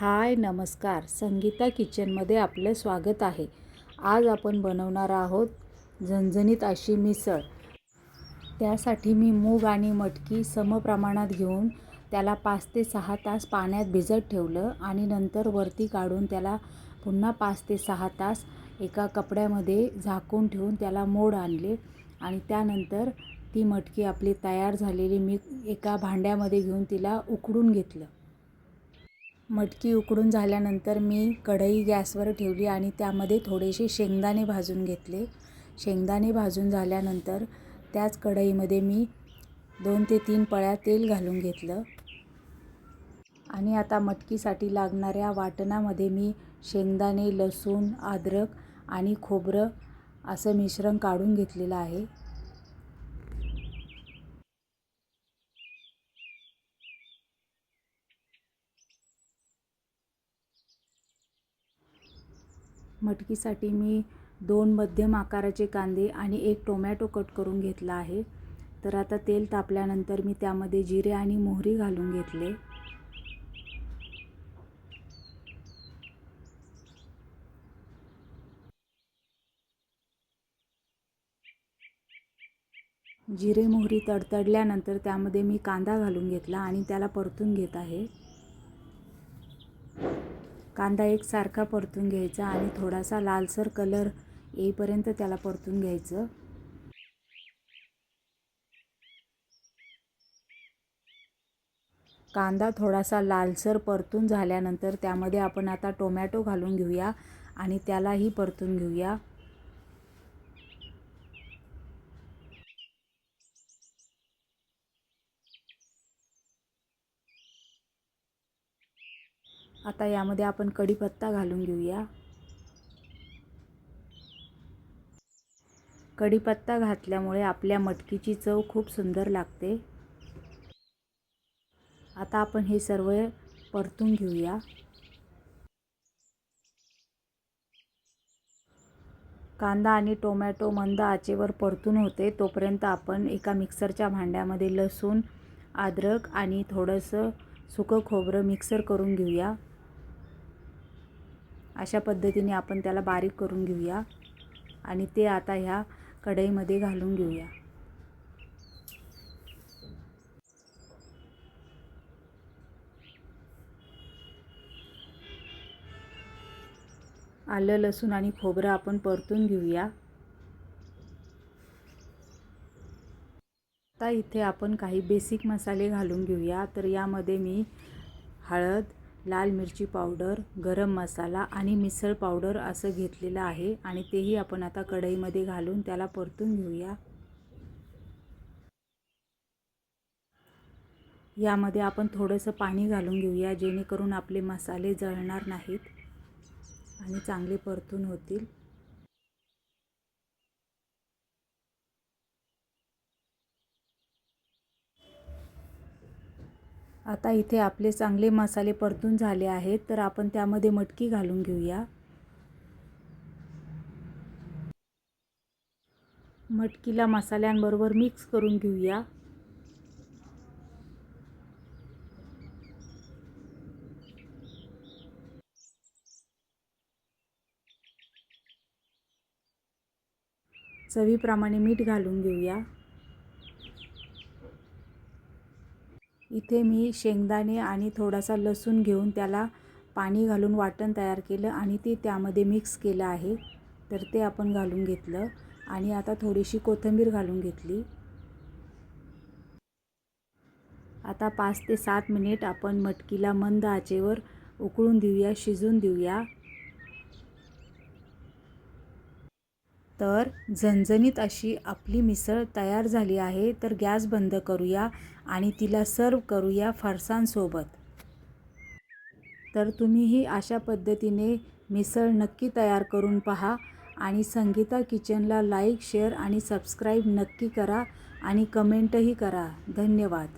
हाय नमस्कार. संगीता किचनमध्ये आपलं स्वागत आहे. आज आपण बनवणार आहोत झणझणीत अशी मिसळ. त्यासाठी मी मूग आणि मटकी समप्रमाणात घेऊन त्याला पाच ते सहा तास पाण्यात भिजत ठेवलं आणि नंतर वरती काढून त्याला पुन्हा पाच ते सहा तास एका कपड्यामध्ये झाकून ठेवून त्याला मोड आणले आणि त्यानंतर ती मटकी आपली तयार झालेली मी एका भांड्यामध्ये घेऊन तिला उकडून घेतलं. मटकी उकडून झाल्यानंतर मी कढई गॅसवर ठेवली आणि त्यामध्ये थोडेसे शेंगदाणे भाजून घेतले. शेंगदाणे भाजून झाल्यानंतर त्याच कढईमध्ये मी दोन ते तीन पळ्या तेल घालून घेतलं. आणि आता मटकीसाठी लागणाऱ्या वाटणामध्ये मी शेंगदाणे लसूण अद्रक आणि खोबरं असं मिश्रण काढून घेतलेलं आहे. मटकीसाठी मी दोन मध्यम आकाराचे कांदे आणि एक टोमॅटो कट करून घेतला आहे. तर आता तेल तापल्यानंतर मी त्यामध्ये जिरे आणि मोहरी घालून घेतले. जिरे मोहरी तडतडल्यानंतर त्यामध्ये मी कांदा घालून घेतला आणि त्याला परतून घेत आहे. कांदा एकसारखा परतून घ्यायचा आणि थोडासा लालसर कलर येईपर्यंत त्याला परतून घ्यायचं. कांदा थोडासा लालसर परतून झाल्यानंतर त्यामध्ये आपण आता टोमॅटो घालून घेऊया आणि त्यालाही परतून घेऊया. आता यामध्ये आपण कढीपत्ता घालून घेऊया. कढीपत्ता घातल्यामुळे आपल्या मटकीची चव खूप सुंदर लागते. आता आपण हे सर्व परतून घेऊया. कांदा आणि टोमॅटो मंद आचेवर परतून होते तोपर्यंत आपण एका मिक्सरच्या भांड्यामध्ये लसूण अद्रक आणि थोडंसं सुकं खोबरं मिक्सर करून घेऊया. अशा पद्धतीने आपण त्याला बारीक करून घेऊया आणि ते आता ह्या कढईमध्ये घालून घेऊया. आलं लसूण आणि खोबरं आपण परतून घेऊया. आता इथे आपण काही बेसिक मसाले घालून घेऊया. तर यामध्ये मी हळद लाल मिरची पावडर गरम मसाला आणि मिसळ पावडर असं घेतलेलं आहे आणि तेही आपण आता कढईमध्ये घालून त्याला परतून घेऊया. यामध्ये आपण थोडंसं पाणी घालून घेऊया जेणेकरून आपले मसाले जळणार नाहीत आणि चांगले परतून होतील. आता इथे आपले चांगले मसाले परतून झाले आहेत तर आपण त्यामध्ये मटकी घालून घेऊया. मटकीला मसाल्यांबरोबर मिक्स करून घेऊया. चवीप्रमाणे मीठ घालून घेऊया. इथे मी शेंगदाणे आणि थोडासा लसूण घेऊन त्याला पाणी घालून वाटण तयार केलं आणि ते त्यामध्ये मिक्स केलं आहे. तर ते आपण घालून घेतलं आणि आता थोडीशी कोथिंबीर घालून घेतली. आता पाच ते सात मिनिट आपण मटकीला मंद आचेवर उकळून देऊया शिजून देऊया. तर झणझणीत अशी आपली मिसळ तयार झाली आहे तर गॅस बंद करूया आणि तिला सर्व करूया फरसांसोबत. तर तुम्हीही अशा पद्धतीने मिसळ नक्की तयार करून पहा आणि संगीता किचनला लाईक शेअर आणि सबस्क्राईब नक्की करा आणि कमेंटही करा. धन्यवाद.